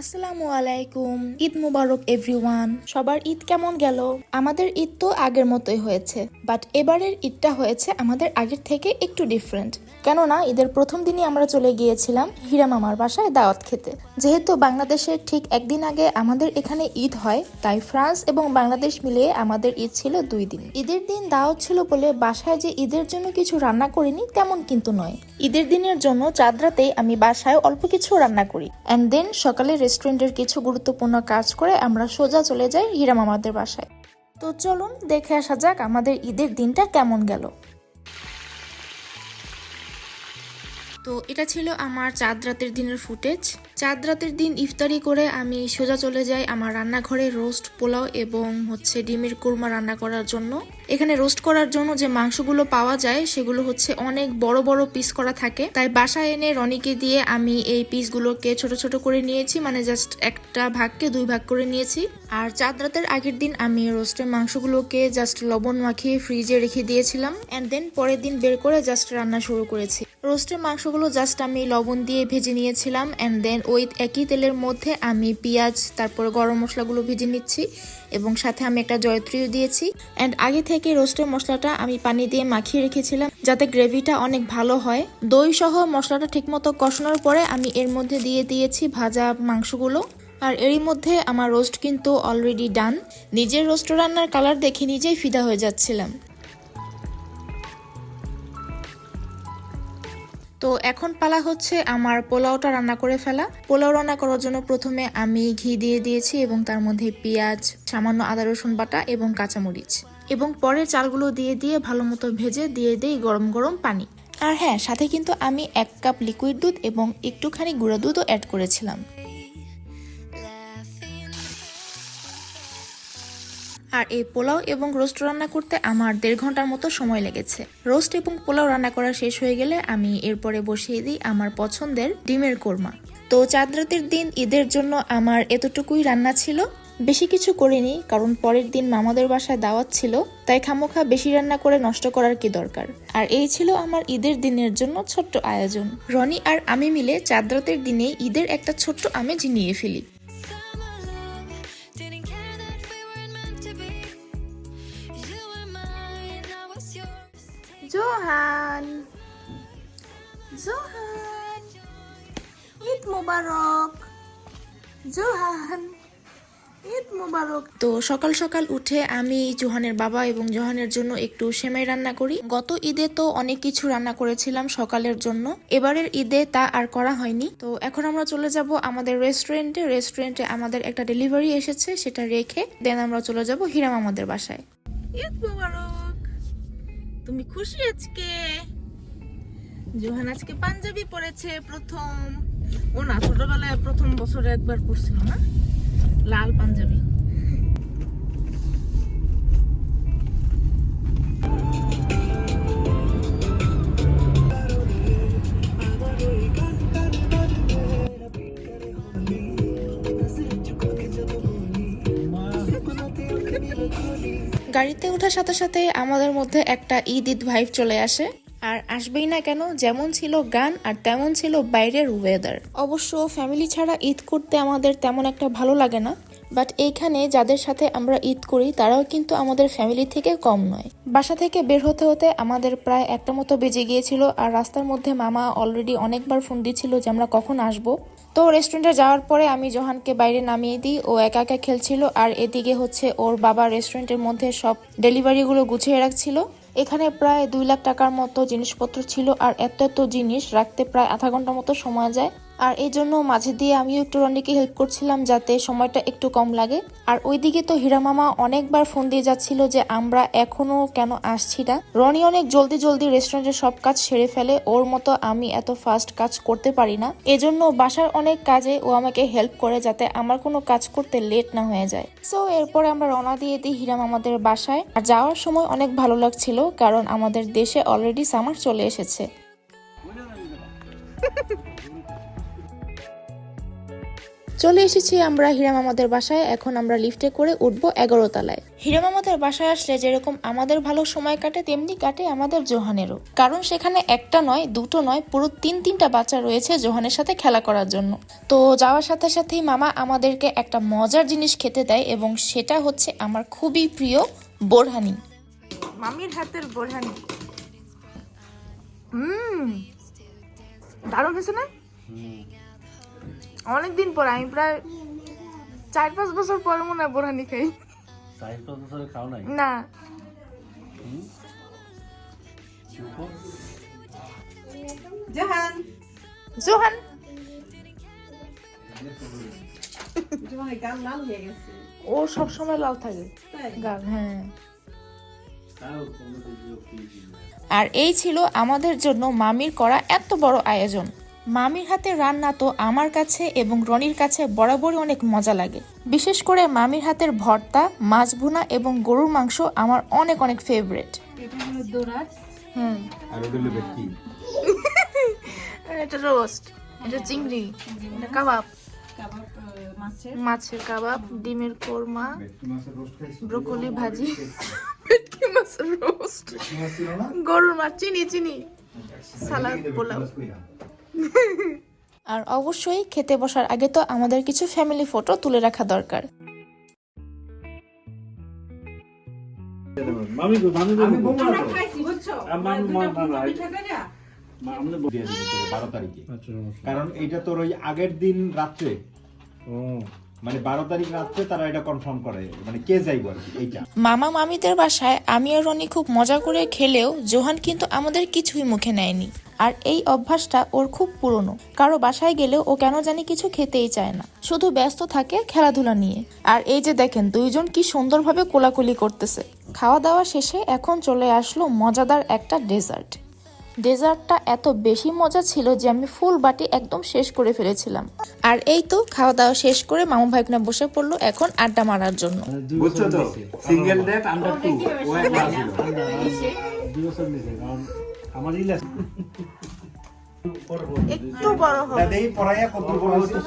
আসসালামু আলাইকুম। ঈদ মুবারক এভরিওয়ান সবার ঈদ কেমন গেল? আমাদের ঈদ তো আগের মতোই হয়েছে বাট এবারের ঈদটা হয়েছে আমাদের আগের থেকে একটু ডিফারেন্ট কেননা, ঈদের প্রথম দিনই আমরা চলে গিয়েছিলাম হীরা মামার বাসায় দাওয়াত খেতে। যেহেতু বাংলাদেশের ঠিক একদিন আগে আমাদের এখানে ঈদ হয়, তাই ফ্রান্স এবং বাংলাদেশ মিলিয়ে আমাদের ঈদ ছিল দুই দিন। ঈদের দিন দাওয়াত ছিল বলে বাসায় যে ঈদের জন্য কিছু রান্না করিনি তেমন কিন্তু নয়। ঈদের দিনের জন্য চাঁদ রাতেই আমি বাসায় অল্প কিছু রান্না করি। অ্যান্ড দেন সকালে রেস্টুরেন্টের কিছু গুরুত্বপূর্ণ কাজ করে আমরা সোজা চলে যাই হীরা মামাদের বাসায়। তো চলুন দেখে আসা যাক আমাদের ঈদের দিনটা কেমন গেল। তো এটা ছিল আমার চাঁদ রাতের দিনের ফুটেজ। চাঁদ রাতের দিন ইফতারি করে আমি সোজা চলে যাই আমার রান্নাঘরে রোস্ট পোলাও এবং হচ্ছে ডিমের কুরমা রান্না করার জন্য। এখানে রোস্ট করার জন্য যে মাংসগুলো পাওয়া যায়, সেগুলো হচ্ছে অনেক বড় বড় পিস করা থাকে। তাই বাসায় এনে রনিকে দিয়ে আমি এই পিসগুলোকে ছোট ছোট করে নিয়েছি মানে জাস্ট একটা ভাগকে দুই ভাগ করে নিয়েছি। আর চাঁদ রাতের আগের দিন আমি রোস্টের মাংসগুলোকে জাস্ট লবণ মাখিয়ে ফ্রিজে রেখে দিয়েছিলাম। অ্যান্ড দেন পরের দিন বের করে জাস্ট রান্না শুরু করেছি। রোস্টের মাংসগুলো জাস্ট আমি লবণ দিয়ে ভেজে নিয়েছিলাম। অ্যান্ড দেন ওই একই তেলের মধ্যে আমি পেঁয়াজ, তারপর গরম মশলাগুলো ভেজে নিচ্ছি। এবং সাথে আমি একটা জয়ত্রীও দিয়েছি। অ্যান্ড আগে থেকে রোস্টের মশলাটা আমি পানি দিয়ে মাখিয়ে রেখেছিলাম যাতে গ্রেভিটা অনেক ভালো হয়। দই সহ মশলাটা ঠিকমতো কষানোর পরে আমি এর মধ্যে দিয়ে দিয়েছি ভাজা মাংসগুলো। আর এরই মধ্যে আমার রোস্ট কিন্তু অলরেডি ডান নিজের রোস্ট রান্নার কালার দেখে নিজেই ফিদা হয়ে যাচ্ছিলাম। তো এখন পালা হচ্ছে আমার পোলাওটা রান্না করে ফেলা। পোলাও রান্না করার জন্য প্রথমে আমি ঘি দিয়ে দিয়েছি এবং তার মধ্যে পেঁয়াজ, সামান্য আদা, রসুন বাটা এবং কাঁচামরিচ। এবং পরে চালগুলো দিয়ে দিয়ে ভালো মতো ভেজে দিয়ে দিই গরম গরম পানি। আর হ্যাঁ সাথে কিন্তু আমি এক কাপ লিকুইড দুধ এবং একটুখানি গুঁড়া দুধও অ্যাড করেছিলাম। আর এই পোলাও এবং রোস্ট রান্না করতে আমার দেড় ঘণ্টার মতো সময় লেগেছে। রোস্ট এবং পোলাও রান্না করা শেষ হয়ে গেলে আমি এরপরে বসিয়ে দিই আমার পছন্দের ডিমের কোরমা। তো চাঁদ রাতের দিন ঈদের জন্য আমার এতটুকুই রান্না ছিল। বেশি কিছু করিনি, কারণ পরের দিন মামাদের বাসায় দাওয়াত ছিল, তাই খামোখা বেশি রান্না করে নষ্ট করার কি দরকার? আর এই ছিল আমার ঈদের দিনের জন্য ছোট্ট আয়োজন। রনি আর আমি মিলে চাঁদ রাতের দিনে ঈদের একটা ছোট্ট আমেজ নিয়ে ফেলি। জোহান জোহান ঈদ মোবারক। জোহান ঈদ মোবারক। তো সকাল সকাল উঠে আমি জোহানের বাবা এবং জোহানের জন্য একটু সেমাই রান্না করি। গত ঈদে তো অনেক কিছু রান্না করেছিলাম সকালের জন্য। এবারের ঈদে তা আর করা হয়নি। তো এখন আমরা চলে যাব আমাদের রেস্টুরেন্টে। রেস্টুরেন্টে আমাদের একটা ডেলিভারি এসেছে সেটা রেখে দেন আমরা চলে যাব হিরাম আমাদের বাসায়। ঈদ মোবারক। তুমি খুশি আজকে? জোহান আজকে পাঞ্জাবি পরেছে প্রথম। ও না, ছোটবেলায় প্রথম বছরে একবার পরছিল না? লাল পাঞ্জাবি। গাড়িতে ওঠার সাথে সাথে আমাদের মধ্যে একটা ঈদ ঈদ ভাইব চলে আসে। আর আসবেই না কেন, যেমন ছিল গান আর তেমন ছিল বাইরের ওয়েদার অবশ্য ফ্যামিলি ছাড়া ঈদ করতে আমাদের তেমন একটা ভালো লাগে না। বাট এইখানে যাদের সাথে আমরা ঈদ করি, তারাও কিন্তু আমাদের ফ্যামিলি থেকে কম নয়। বাসা থেকে বের হতে হতে আমাদের প্রায় একটা মতো বেজে গিয়েছিল। আর রাস্তার মধ্যে মামা অলরেডি অনেকবার ফোন দিচ্ছিল যে আমরা কখন আসব। তো রেস্টুরেন্টে যাওয়ার পরে আমি জোহানকে বাইরে নামিয়ে দিই। ও একা একা খেলছিল আর এদিকে হচ্ছে ওর বাবা রেস্টুরেন্টের মধ্যে সব ডেলিভারিগুলো গুছিয়ে রাখছিল। এখানে প্রায় দুই লাখ টাকার মতো জিনিসপত্র ছিল আর এত এত জিনিস রাখতে প্রায় আধা ঘণ্টা মতো সময় যায়। আর এই জন্য মাঝে দিয়ে আমিও একটু রনিকে হেল্প করছিলাম যাতে সময়টা একটু কম লাগে। আর ওইদিকে তো হীরা মামা অনেকবার ফোন দিয়ে যাচ্ছিল যে আমরা এখনও কেন আসছি না। রনি অনেক জলদি জলদি রেস্টুরেন্টের সব কাজ সেরে ফেলে, ওর মতো আমি এত ফাস্ট কাজ করতে পারি না। এজন্য বাসার অনেক কাজে ও আমাকে হেল্প করে যাতে আমার কোনো কাজ করতে লেট না হয়ে যায়। সো এরপরে আমরা রওনা দিয়ে দিই হিরাম আমাদের বাসায়। আর যাওয়ার সময় অনেক ভালো লাগছিল কারণ আমাদের দেশে অলরেডি সামার চলে এসেছে। চলে এসেছি আমরা হিরাম আমাদের বাসায়। এখন আমরা লিফটে করে উঠবো এগারো তলায়। হিরাম আমাদের বাসায় আসলে যেরকম আমাদের ভালো সময় কাটে তেমনি কাটে আমাদের জোহানেরও। কারণ সেখানে একটা নয় দুটো নয় পুরো তিন তিনটা বাচ্চা রয়েছে জোহানের সাথে খেলা করার জন্য। তো যাওয়ার সাথে সাথেই মামা আমাদেরকে একটা মজার জিনিস খেতে দেয় এবং সেটা হচ্ছে আমার খুবই প্রিয় বোরহানি। মামির হাতের বোরহানি। হুম দারুণ হয়েছে না? অনেকদিন পর আমি প্রায় চার পাঁচ বছর পর মনে হয় বোরহানি খাই। চার পাঁচ বছরে খাও নাই? না। জাহান। জোহান। তোমার গাল লাল হয়ে গেছে। ও সব সময় লাল থাকে। গাল হ্যাঁ। আর এই ছিল আমাদের জন্য মামির করা এত বড় আয়োজন। মামির হাতে রান্না তো আমার কাছে এবং রনির কাছে বরাবরই অনেক মজা লাগে। বিশেষ করে মামির হাতের ভর্তা মাছ ভুনা এবং গরুর মাংস আমার অনেক অনেক ফেভারেট এটা হুম। রোস্ট। এটা চিংড়ি। এটা কাবাব। কাবাব মাছের। মাছের কাবাব ডিমের কোরমা ব্রোকলি ভাজি। ভেটকি মাছের রোস্ট। গরুর মাছ চিনি চিনি। সালাদ পোলাও। আর অবশ্যই খেতে বসার আগে তো আমাদের কিছু ফ্যামিলি ফটো তুলে রাখা দরকার। আচ্ছা কারণ এটা তোর ওই আগের দিন রাত্রে। মানে বারো তারিখ রাত্রে তারা এটা কনফার্ম করে। মানে কে যাইব আর এইটা। মামা মামিদের বাসায় আমি আর রনি খুব মজা করে খেলেও জোহান কিন্তু আমাদের কিছুই মুখে নেয়নি। আর এই অভ্যাসটা ওর খুব পুরনো। কারও বাসায় গেলেও ও কেন জানি কিছু খেতেই চায় না। শুধু ব্যস্ত থাকে খেলাধুলা নিয়ে। আর এই যে দেখেন দুইজন কি সুন্দরভাবে কোলাকুলি করতেছে। খাওয়া দাওয়া শেষে এখন চলে আসলো মজাদার একটা ডেজার্ট। ডেজার্টটা এত বেশি মজা ছিল যে আমি ফুল বাটি একদম শেষ করে ফেলেছিলাম। আর এই তো খাওয়া দাওয়া শেষ করে মামু ভাইকনা বসে পড়ল এখন আড্ডা মারার জন্য। বুঝছ তো? সিঙ্গেল ডেট আন্ডার টু ও একবার ছিল দুই বছর নিছে কারণ আমার ইলাস একটু বড় হবে। দেই পড়াইয়া কত বড় হইছে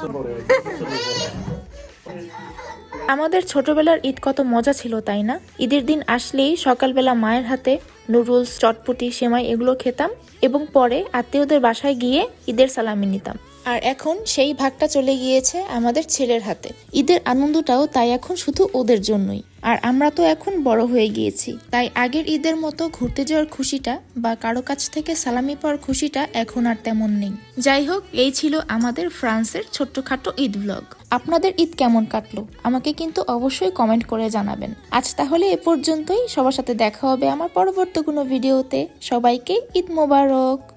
আমাদের ছোটবেলার ঈদ কত মজা ছিল তাই না? ঈদের দিন আসলেই সকালবেলা মায়ের হাতে নুডলস চটপুটি সেমাই এগুলো খেতাম এবং পরে আত্মীয়দের বাসায় গিয়ে ঈদের সালামি নিতাম। আর এখন সেই ভাগটা চলে গিয়েছে আমাদের ছেলের হাতে। ঈদের আনন্দটাও তাই এখন শুধু ওদের জন্যই। আর আমরা তো এখন বড় হয়ে গিয়েছি। তাই আগের ঈদের মতো ঘুরতে যাওয়ার খুশিটা বা কারও কাছ থেকে সালামি পাওয়ার খুশিটা এখন আর তেমন নেই। যাই হোক, এই ছিল আমাদের ফ্রান্সের ছোট্টখাটো ঈদ ব্লগ আপনাদের ঈদ কেমন কাটলো? আমাকে কিন্তু অবশ্যই কমেন্ট করে জানাবেন। আজ তাহলে এ পর্যন্তই। সবার সাথে দেখা হবে আমার পরবর্তী কোনো ভিডিওতে সবাইকে ঈদ মোবারক!